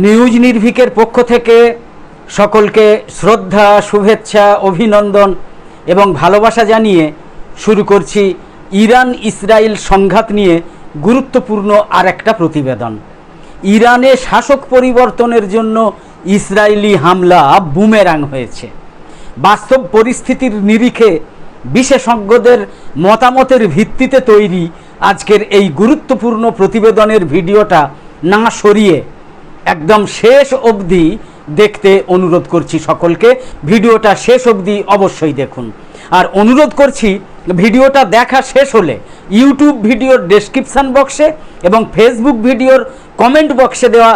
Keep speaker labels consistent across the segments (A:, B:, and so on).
A: News নির্ভিকের পক্ষ থেকে সকলকে শ্রদ্ধা, শুভেচ্ছা, অভিনন্দন এবং ভালোবাসা জানিয়ে শুরু করছি ইরান ইসরায়েল সংঘাত নিয়ে গুরুত্বপূর্ণ আর একটা প্রতিবেদন। ইরানে শাসক পরিবর্তনের জন্য ইসরায়েলি হামলা বুমেরাং হয়েছে। বাস্তব পরিস্থিতির নিরিখে বিশেষজ্ঞদের মতামতের ভিত্তিতে তৈরি আজকের এই গুরুত্বপূর্ণ প্রতিবেদনের ভিডিওটা না সরিয়ে একদম শেষ অবধি দেখতে অনুরোধ করছি সকলকে। ভিডিওটা শেষ অবধি অবশ্যই দেখুন। আর অনুরোধ করছি, ভিডিওটা দেখা শেষ হলে ইউটিউব ভিডিওর ডেসক্রিপশান বক্সে এবং ফেসবুক ভিডিওর কমেন্ট বক্সে দেওয়া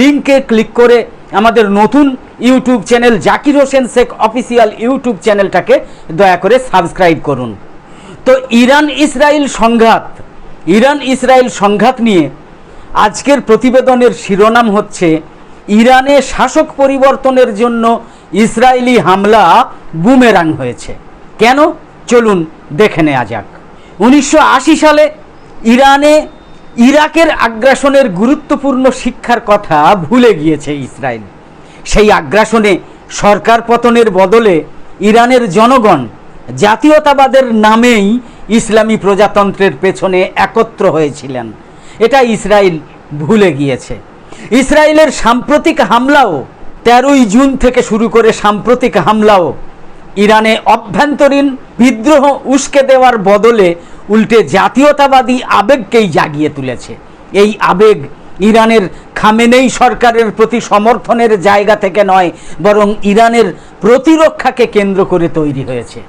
A: লিঙ্কে ক্লিক করে আমাদের নতুন YouTube channel Zakir Hossain Sheikh official YouTube চ্যানেলটাকে দয়া করে সাবস্ক্রাইব করুন। তো ইরান ইসরায়েল সংঘাত ইরান ইসরায়েল সংঘাত নিয়ে আজকের প্রতিবেদনের শিরোনাম হচ্ছে, ইরানে শাসক পরিবর্তনের জন্য ইসরায়েলি হামলা বুমেরাং হয়েছে। কেন? চলুন দেখে নেওয়া যাক। উনিশশো আশি সালে ইরানে ইরাকের আগ্রাসনের গুরুত্বপূর্ণ শিক্ষার কথা ভুলে গিয়েছে ইসরায়েল। সেই আগ্রাসনে সরকার পতনের বদলে ইরানের জনগণ জাতীয়তাবাদের নামেই ইসলামী প্রজাতন্ত্রের পেছনে একত্র হয়েছিলেন। এটা ইসরায়েল ভুলে গিয়েছে। ইসরায়েলের সাম্প্রতিক হামলাও তেরোই জুন থেকে শুরু করে সাম্প্রতিক হামলাও ইরানে অভ্যন্তরীণ বিদ্রোহ উস্কে দেওয়ার বদলে উল্টে জাতীয়তাবাদী আবেগকেই জাগিয়ে তুলেছে। এই আবেগ ইরানের খামেনেই সরকারের প্রতি সমর্থনের জায়গা থেকে নয়, বরং ইরানের প্রতিরক্ষাকে কেন্দ্র করে তৈরি হয়েছে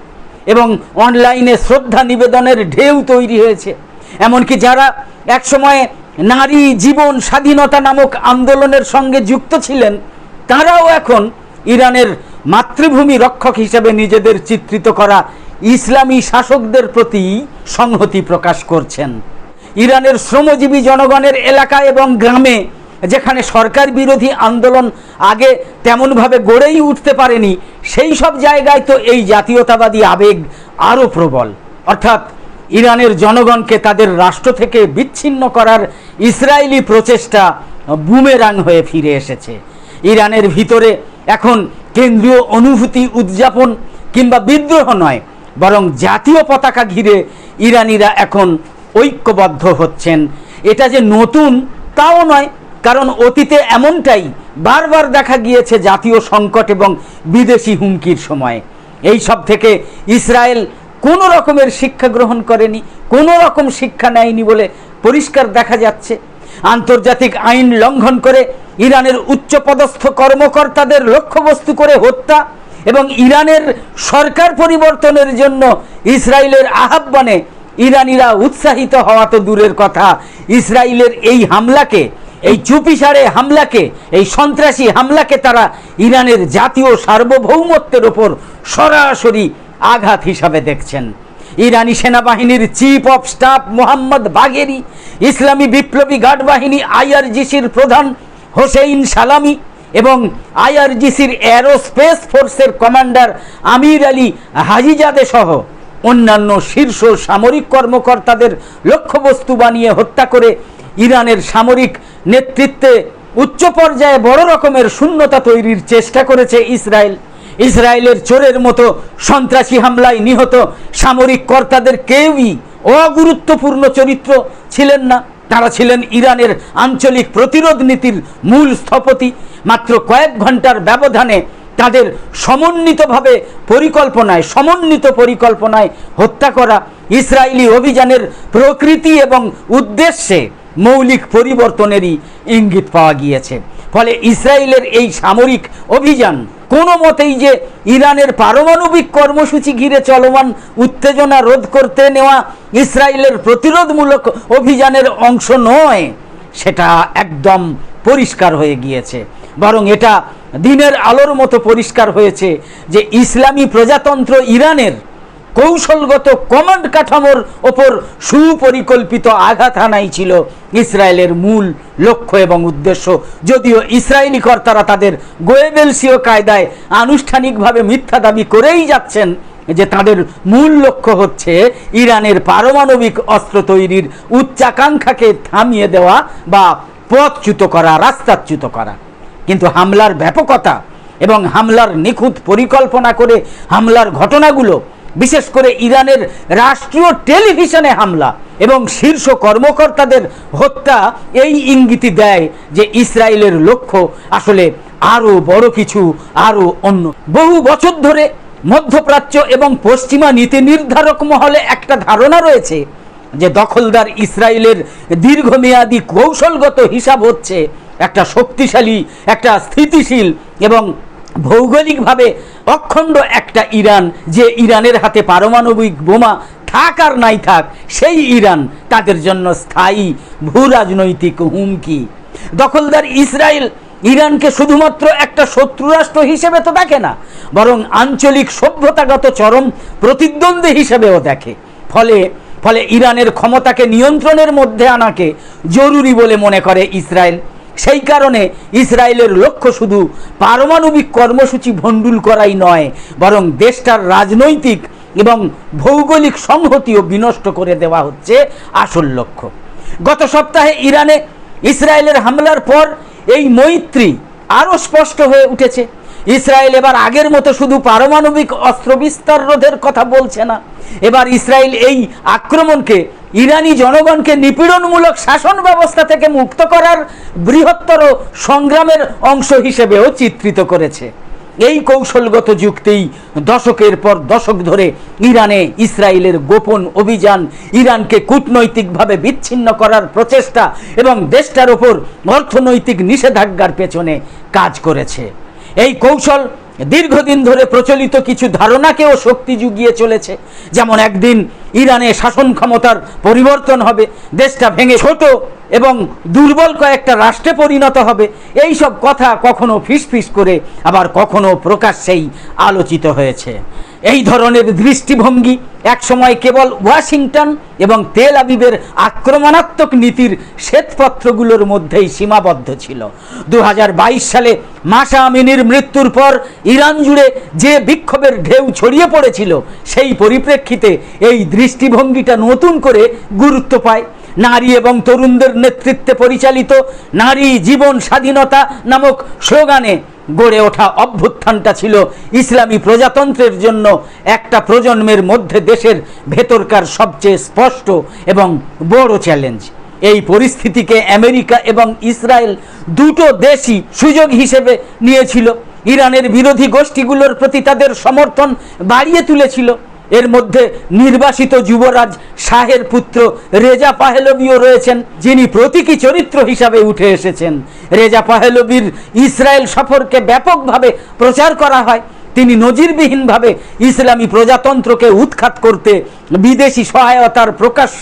A: এবং অনলাইনে শ্রদ্ধা নিবেদনের ঢেউ তৈরি হয়েছে। এমনকি যারা একসময় নারী জীবন স্বাধীনতা নামক আন্দোলনের সঙ্গে যুক্ত ছিলেন, তারাও এখন ইরানের মাতৃভূমি রক্ষক হিসেবে নিজেদের চিত্রিত করা ইসলামী শাসকদের প্রতি সংহতি প্রকাশ করছেন। ইরানের শ্রমজীবী জনগণের এলাকা এবং গ্রামে, যেখানে সরকার বিরোধী আন্দোলন আগে তেমনভাবে গড়েই উঠতে পারেনি, সেই সব জায়গায় তো এই জাতীয়তাবাদী আবেগ আরও প্রবল। অর্থাৎ ইরানের জনগণকে তাদের রাষ্ট্র থেকে বিচ্ছিন্ন করার ইসরায়েলি প্রচেষ্টা বুমেরাং হয়ে ফিরে এসেছে। ইরানের ভিতরে এখন কেন্দ্রীয় অনুভূতি উদযাপন কিংবা বিদ্রোহ নয়, বরং জাতীয় পতাকা ঘিরে ইরানিরা এখন ঐক্যবদ্ধ হচ্ছেন। এটা যে নতুন তাও নয়, কারণ অতীতে এমনটাই বারবার দেখা গিয়েছে জাতীয় সংকট এবং বিদেশি হুমকির সময়। এই সব থেকে ইসরায়েল কোনো রকমের শিক্ষা গ্রহণ করেনি, কোনো রকম শিক্ষা নেয়নি বলে পরিষ্কার দেখা যাচ্ছে। আন্তর্জাতিক আইন লঙ্ঘন করে ইরানের উচ্চপদস্থ কর্মকর্তাদের লক্ষ্যবস্তু করে হত্যা এবং ইরানের সরকার পরিবর্তনের জন্য ইসরায়েলের আহ্বানে ইরানিরা উৎসাহিত হওয়া তো দূরের কথা। ইসরায়েলের এই হামলাকে, এই চুপিসারে হামলাকে, এই সন্ত্রাসী হামলাকে তারা ইরানের জাতীয় সার্বভৌমত্বের ওপর সরাসরি আঘাত হিসাবে দেখছেন। ইরানি সেনাবাহিনীর chief of staff Mohammad Bagheri, ইসলামী বিপ্লবী গার্ড বাহিনী আইআরজিসির প্রধান হোসেইন সালামি এবং আইআরজিসির অ্যারোস্পেস ফোর্সের কমান্ডার আমির আলী হাজিজাদে সহ অন্যান্য শীর্ষ সামরিক কর্মকর্তাদের লক্ষ্যবস্তু বানিয়ে হত্যা করে ইরানের সামরিক নেতৃত্বে উচ্চ পর্যায়ে বড় রকমের শূন্যতা তৈরির চেষ্টা করেছে ইসরায়েল। ইসরায়েলের চোরের মতো সন্ত্রাসী হামলায় নিহত সামরিক কর্তাদের কেউই অগুরুত্বপূর্ণ চরিত্র ছিলেন না। তারা ছিলেন ইরানের আঞ্চলিক প্রতিরোধ নীতির মূল স্থপতি। মাত্র কয়েক ঘণ্টার ব্যবধানে তাদের সমন্বিতভাবে পরিকল্পনায়, সমন্বিত পরিকল্পনায় হত্যা করা ইসরায়েলি অভিযানের প্রকৃতি এবং উদ্দেশ্যে মৌলিক পরিবর্তনেরই ইঙ্গিত পাওয়া গিয়েছে। ফলে ইসরায়েলের এই সামরিক অভিযান কোনো মতেই যে ইরানের পারমাণবিক কর্মসূচি ঘিরে চলমান উত্তেজনা রোধ করতে নেওয়া ইসরায়েলের প্রতিরোধমূলক অভিযানের অংশ নয়, সেটা একদম পরিষ্কার হয়ে গিয়েছে। বরং এটা দিনের আলোর মতো পরিষ্কার হয়েছে যে ইসলামী প্রজাতন্ত্র ইরানের কৌশলগত কমান্ড কাঠামোর ওপর সুপরিকল্পিত আঘাত হানাই ছিল ইসরায়েলের মূল লক্ষ্য এবং উদ্দেশ্য। যদিও ইসরায়েলি কর্তারা তাদের গোয়েবেলসীয় কায়দায় আনুষ্ঠানিকভাবে মিথ্যা দাবি করেই যাচ্ছেন যে তাদের মূল লক্ষ্য হচ্ছে ইরানের পারমাণবিক অস্ত্র তৈরির উচ্চাকাঙ্ক্ষাকে থামিয়ে দেওয়া বা পথচ্যুত করা, রাস্তাচ্যুত করা। কিন্তু হামলার ব্যাপকতা এবং হামলার নিখুঁত পরিকল্পনা করে হামলার ঘটনাগুলো বিশেষ করে ইরানের রাষ্ট্রীয় টেলিভিশনে হামলা এবং শীর্ষ কর্মকর্তাদের হত্যা, এই ইঙ্গিতই দেয় যে ইসরায়েলের লক্ষ্য আসলে আরও বড় কিছু, আরও অন্য। বহু বছর ধরে মধ্যপ্রাচ্য এবং পশ্চিমা নীতি নির্ধারক মহলে একটা ধারণা রয়েছে যে দখলদার ইসরায়েলের দীর্ঘমেয়াদী কৌশলগত হিসাব হচ্ছে একটা শক্তিশালী, একটা স্থিতিশীল এবং ভৌগোলিকভাবে অখণ্ড একটা ইরান, যে ইরানের হাতে পারমাণবিক বোমা থাক আর নাই থাক, সেই ইরান তাদের জন্য স্থায়ী ভূ রাজনৈতিক হুমকি। দখলদার ইসরায়েল ইরানকে শুধুমাত্র একটা শত্রুরাষ্ট্র হিসেবে তো দেখে না, বরং আঞ্চলিক সভ্যতাগত চরম প্রতিদ্বন্দ্বী হিসেবেও দেখে। ফলে ফলে ইরানের ক্ষমতাকে নিয়ন্ত্রণের মধ্যে আনাকে জরুরি বলে মনে করে ইসরায়েল। সেই কারণে ইসরায়েলের লক্ষ্য শুধু পারমাণবিক কর্মসূচি ভণ্ডুল করাই নয়, বরং দেশটার রাজনৈতিক এবং ভৌগোলিক সংহতিও বিনষ্ট করে দেওয়া হচ্ছে আসল লক্ষ্য। গত সপ্তাহে ইরানে ইসরায়েলের হামলার পর এই মৈত্রী আরও স্পষ্ট হয়ে উঠেছে। ইসরায়েল এবার আগের মতো শুধু পারমাণবিক অস্ত্র বিস্তার রোধের কথা বলছে না। এবার ইসরায়েল এই আক্রমণকে ইরানি জনগণকে নিপীড়নমূলক শাসন ব্যবস্থা থেকে মুক্ত করার বৃহত্তর সংগ্রামের অংশ হিসেবেও চিত্রিত করেছে। এই কৌশলগত যুক্তিই দশকের পর দশক ধরে ইরানে ইসরায়েলের গোপন অভিযান, ইরানকে কূটনৈতিকভাবে বিচ্ছিন্ন করার প্রচেষ্টা এবং দেশটার ওপর অর্থনৈতিক নিষেধাজ্ঞার পেছনে কাজ করেছে। এই কৌশল দীর্ঘদিন ধরে প্রচলিত কিছু ধারণাকেও শক্তি জুগিয়ে চলেছে। যেমন একদিন ইরানে শাসন ক্ষমতার পরিবর্তন হবে দেশটা ভেঙে ছোট। এবং দুর্বল কয়েকটা রাষ্ট্রে পরিণত হবে। এই সব কথা কখনো ফিসফিস করে আবার কখনো প্রকাশ্যেই আলোচিত হয়েছে। এই ধরনের দৃষ্টিভঙ্গি একসময় কেবল ওয়াশিংটন এবং তেল আবিবের আক্রমণাত্মক নীতির শ্বেতপত্রগুলোর মধ্যেই সীমাবদ্ধ ছিল। দু হাজার বাইশ সালে মাসা আমিনীর মৃত্যুর পর ইরান জুড়ে যে বিক্ষোভের ঢেউ ছড়িয়ে পড়েছিল, সেই পরিপ্রেক্ষিতে এই দৃষ্টিভঙ্গিটা নতুন করে গুরুত্ব পায়। নারী এবং তরুণদের নেতৃত্বে পরিচালিত নারী জীবন স্বাধীনতা নামক স্লোগানে গড়ে ওঠা অভ্যুত্থানটা ছিল ইসলামী প্রজাতন্ত্রের জন্য একটা প্রজন্মের মধ্যে দেশের ভেতরকার সবচেয়ে স্পষ্ট এবং বড় চ্যালেঞ্জ। এই পরিস্থিতিকে আমেরিকা এবং ইসরায়েল দুটো দেশই সুযোগ হিসেবে নিয়েছিল। ইরানের বিরোধী গোষ্ঠীগুলোর প্রতি তাদের সমর্থন বাড়িয়ে তুলেছিল। এর মধ্যে নির্বাসিত যুবরাজ শাহের পুত্র রেজা পাহেলবিও রয়েছেন, যিনি প্রতীকী চরিত্র হিসাবে উঠে এসেছেন। রেজা পাহেলবির ইসরায়েল সফরকে ব্যাপকভাবে প্রচার করা হয়। তিনি নজিরবিহীনভাবে ইসলামী প্রজাতন্ত্রকে উৎখাত করতে বিদেশি সহায়তার প্রকাশ্য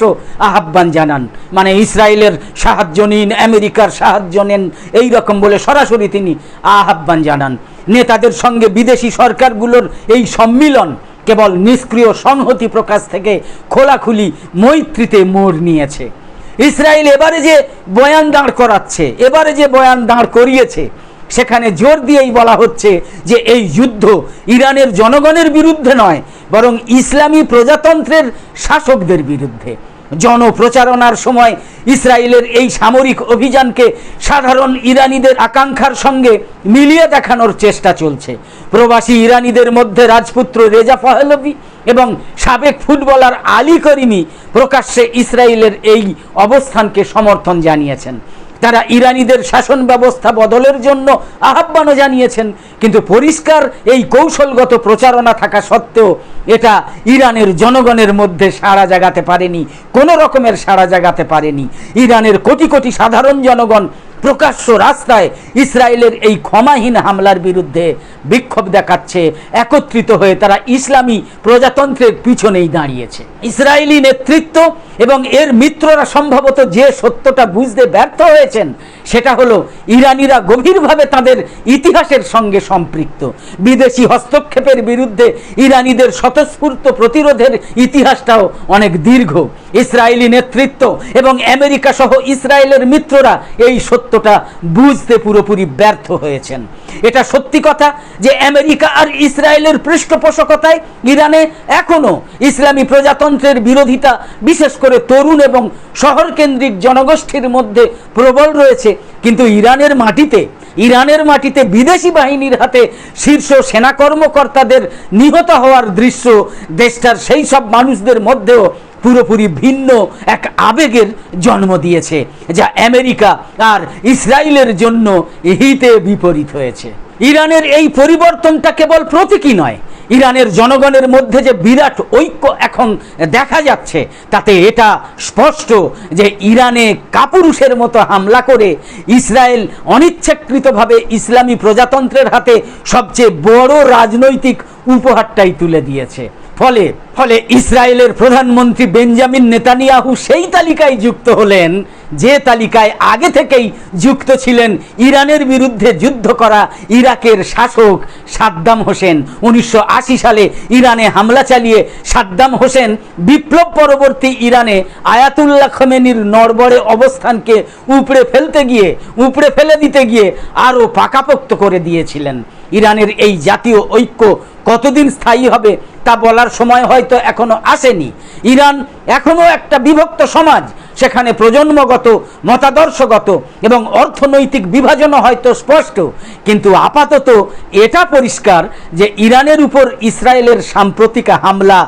A: আহ্বান জানান। মানে ইসরায়েলের সাহায্য নিন, আমেরিকার সাহায্য নেন, এই রকম বলে সরাসরি তিনি আহ্বান জানান। নেতাদের সঙ্গে বিদেশি সরকারগুলোর এই সম্মিলন কেবল নিষ্ক্রিয় সংহতি প্রকাশ থেকে খোলাখুলি মৈত্রীতে মোড় নিয়েছে। ইসরায়েল এবারে যে বয়ান দাঁড় করাচ্ছে, এবারে যে বয়ান দাঁড় করিয়েছে, সেখানে জোর দিয়েই বলা হচ্ছে যে এই যুদ্ধ ইরানের জনগণের বিরুদ্ধে নয়, বরং ইসলামী প্রজাতন্ত্রের শাসকদের বিরুদ্ধে। জনপ্রচারণার সময় ইসরায়েলের এই সামরিক অভিযানকে সাধারণ ইরানিদের আকাঙ্ক্ষার সঙ্গে মিলিয়ে দেখানোর চেষ্টা চলছে। প্রবাসী ইরানিদের মধ্যে রাজপুত্র রেজা পাহলভি এবং সাবেক ফুটবলার আলী করিমি প্রকাশ্যে ইসরায়েলের এই অবস্থানকে সমর্থন জানিয়েছেন। তারা ইরানিদের শাসন ব্যবস্থা বদলের জন্য আহ্বানও জানিয়েছেন, কিন্তু পরিষ্কার এই কৌশলগত প্রচারণা থাকা সত্ত্বেও এটা ইরানের জনগণের মধ্যে সাড়া জাগাতে পারেনি, কোনো রকমের সাড়া জাগাতে পারেনি। ইরানের কোটি কোটি সাধারণ জনগণ প্রকাশ্য রাস্তায় ইসরায়েলের এই ক্ষমাহীন হামলার বিরুদ্ধে বিক্ষোভ দেখাচ্ছে। একত্রিত হয়ে তারা ইসলামী প্রজাতন্ত্রের পিছনেই দাঁড়িয়েছে। ইসরায়েলি নেতৃত্ব এবং এর মিত্ররা সম্ভবত যে সত্যটা বুঝতে ব্যর্থ হয়েছেন সেটা হলো ইরানিরা গভীরভাবে তাদের ইতিহাসের সঙ্গে সম্পৃক্ত। বিদেশি হস্তক্ষেপের বিরুদ্ধে ইরানিদের স্বতঃস্ফূর্ত প্রতিরোধের ইতিহাসটাও অনেক দীর্ঘ। ইসরায়েলি নেতৃত্ব এবং আমেরিকা সহ ইসরায়েলের মিত্ররা এই সত্যটা বুঝতে পুরোপুরি ব্যর্থ হয়েছেন। এটা সত্যি কথা যে আমেরিকা আর ইসরায়েলের পৃষ্ঠপোষকতায় ইরানে এখনও ইসলামী প্রজাতন্ত্রের বিরোধিতা, বিশেষ করে তরুণ এবং শহরকেন্দ্রিক জনগোষ্ঠীর মধ্যে প্রবল রয়েছে। কিন্তু ইরানের মাটিতে ইরানের মাটিতে বিদেশি বাহিনীর হাতে শীর্ষ সেনা কর্মকর্তাদের নিহত হওয়ার দৃশ্য দেশটার সেই সব মানুষদের মধ্যেও পুরোপুরি ভিন্ন এক আবেগের জন্ম দিয়েছে, যা আমেরিকা আর ইসরায়েলের জন্য হিতে বিপরীত হয়েছে। ইরানের এই পরিবর্তনটা কেবল প্রতীকী নয়, ইরানের জনগণের মধ্যে যে বিরাট ঐক্য এখন দেখা যাচ্ছে, তাতে এটা স্পষ্ট যে ইরানে কাপুরুষের মতো হামলা করে ইসরায়েল অনিচ্ছাকৃতভাবে ইসলামী প্রজাতন্ত্রের হাতে সবচেয়ে বড় রাজনৈতিক উপহারটাই তুলে দিয়েছে। ফলে ফলে ইসরায়েলের প্রধানমন্ত্রী বেঞ্জামিন নেতানিয়াহু সেই তালিকায় যুক্ত হলেন, যে তালিকায় আগে থেকেই যুক্ত ছিলেন ইরানের বিরুদ্ধে যুদ্ধ করা ইরাকের শাসক সাদ্দাম হোসেন। উনিশশো আশি সালে ইরানে হামলা চালিয়ে সাদ্দাম হোসেন বিপ্লব পরবর্তী ইরানে আয়াতুল্লাহ খমেনির নড়বড়ে অবস্থানকে উপড়ে ফেলতে গিয়ে, উপড়ে ফেলে দিতে গিয়ে আরও পাকাপোক্ত করে দিয়েছিলেন। ইরানের এই জাতীয় ঐক্য কতদিন স্থায়ী হবে তা বলার সময় হয়তো এখনও আসেনি। ইরান এখনও একটা বিভক্ত সমাজ, সেখানে প্রজন্মগত, মতাদর্শগত এবং অর্থনৈতিক বিভাজনও হয়তো স্পষ্ট, কিন্তু আপাতত এটা পরিষ্কার যে ইরানের উপর ইসরায়েলের সাম্প্রতিক হামলা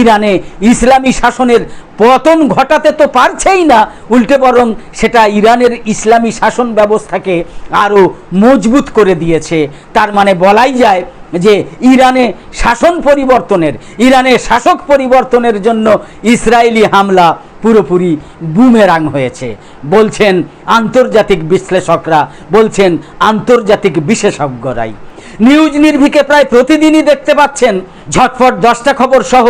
A: ইরানে ইসলামী শাসনের পতন ঘটাতে তো পারছেই না, উল্টে বরং সেটা ইরানের ইসলামী শাসন ব্যবস্থাকে আরও মজবুত করে দিয়েছে। তার মানে বলাই যায় যে ইরানে শাসন পরিবর্তনের, ইরানে শাসক পরিবর্তনের জন্য ইসরায়েলি হামলা পুরোপুরি বুমেরাং হয়েছে। বলছেন আন্তর্জাতিক বিশ্লেষকরা, বলছেন আন্তর্জাতিক বিশেষজ্ঞরাই। নিউজ নির্ভিকে প্রায় প্রতিদিনই দেখতে পাচ্ছেন ঝটফট দশটা খবর সহ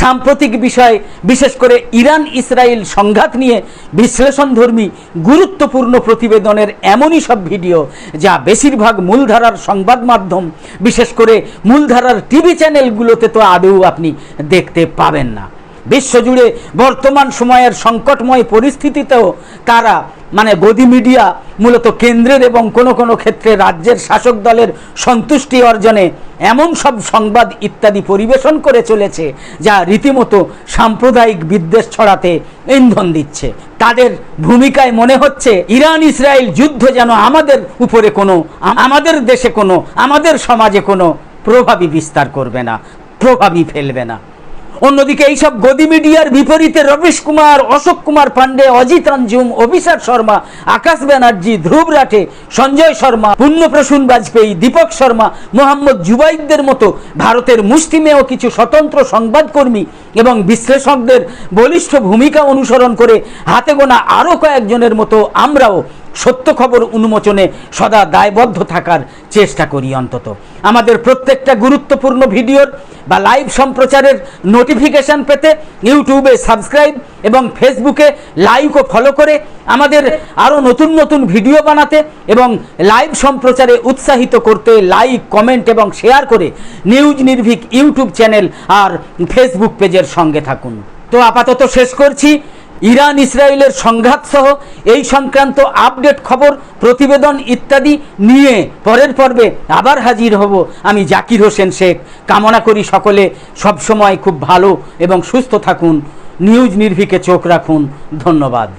A: সাম্প্রতিক বিষয়, বিশেষ করে ইরান ইসরায়েল সংঘাত নিয়ে বিশ্লেষণধর্মী গুরুত্বপূর্ণ প্রতিবেদনের এমনই সব ভিডিও, যা বেশিরভাগ মূলধারার সংবাদ মাধ্যম, বিশেষ করে মূলধারার টিভি চ্যানেলগুলোতে তো আদৌ আপনি দেখতে পাবেন না। বিশ্বজুড়ে বর্তমান সময়ের সংকটময় পরিস্থিতিতেও তারা মানে গদি মিডিয়া মূলত কেন্দ্রের এবং কোনো কোনো ক্ষেত্রে রাজ্যের শাসক দলের সন্তুষ্টি অর্জনে এমন সব সংবাদ ইত্যাদি পরিবেশন করে চলেছে যা রীতিমতো সাম্প্রদায়িক বিদ্বেষ ছড়াতে ইন্ধন দিচ্ছে। তাদের ভূমিকায় মনে হচ্ছে ইরান ইসরায়েল যুদ্ধ যেন আমাদের উপরে কোনো, আমাদের দেশে কোনো, আমাদের সমাজে কোনো প্রভাবই বিস্তার করবে না, প্রভাবই ফেলবে না। অন্যদিকে এইসব গদি মিডিয়ার বিপরীতে রমেশ কুমার, অশোক কুমার পান্ডে অজিত রঞ্জুম অভিষেক শর্মা, আকাশ ব্যানার্জি, ধ্রুব রাঠে, সঞ্জয় শর্মা, পুণ্যপ্রসূন বাজপেয়ী, দীপক শর্মা, মোহাম্মদ জুবাইদদের মতো ভারতের মুষ্টিমেয় কিছু স্বতন্ত্র সংবাদকর্মী এবং বিশ্লেষকদের বলিষ্ঠ ভূমিকা অনুসরণ করে হাতে গোনা আরও কয়েকজনের মতো আমরাও সত্য খবর উন্মোচনে সদা দায়বদ্ধ থাকার চেষ্টা করি অন্তত। আমাদের প্রত্যেকটা গুরুত্বপূর্ণ ভিডিওর বা লাইভ সম্প্রচারের নোটিফিকেশন পেতে ইউটিউবে সাবস্ক্রাইব এবং ফেসবুকে লাইক ও ফলো করে আমাদের আরও নতুন নতুন ভিডিও বানাতে এবং লাইভ সম্প্রচারে উৎসাহিত করতে লাইক, কমেন্ট এবং শেয়ার করে নিউজ নির্ভীক ইউটিউব চ্যানেল আর ফেসবুক পেজের সঙ্গে থাকুন। তো আপাতত শেষ করছি। ইরান ইসরায়েলের সংঘাত সহ এই সংক্রান্ত আপডেট খবর, প্রতিবেদন ইত্যাদি নিয়ে পরের পর্বে আবার হাজির হব আমি জাকির হোসেন শেখ। কামনা করি সকলে সবসময় খুব ভালো এবং সুস্থ থাকুন। নিউজ নির্ভীকে চোখ রাখুন। ধন্যবাদ।